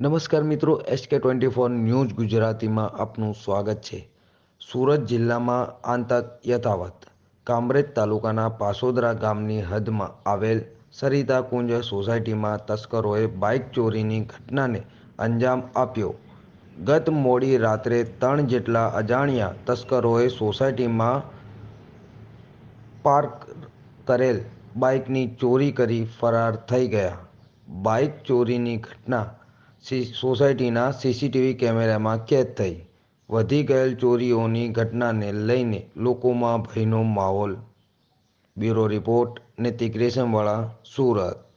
નમસ્કાર મિત્રો SK twenty four news ગુજરાતીમાં આપનું સ્વાગત છે. સુરત જિલ્લામાં આતંક યથાવત. કામરેજ તાલુકાના પાસોદરા ગામની હદમાં આવેલ સરિતા કુંજ સોસાયટીમાં તસ્કરોએ બાઇક ચોરીની ઘટનાને અંજામ આપ્યો. ગત મોડી રાત્રે ત્રણ જેટલા અજાણ્યા તસ્કરોએ સોસાયટીમાં પાર્ક કરેલ બાઇકની ચોરી કરી ફરાર થઈ ગયા. બાઇક ચોરીની ઘટના સોસાયટીના સીસીટીવી કેમેરામાં કેદ થઈ. વધી ગયેલ ચોરીઓની ઘટનાને લઈને લોકોમાં ભયનો માહોલ. Bureau report, Nitik Reshamwala, Surat.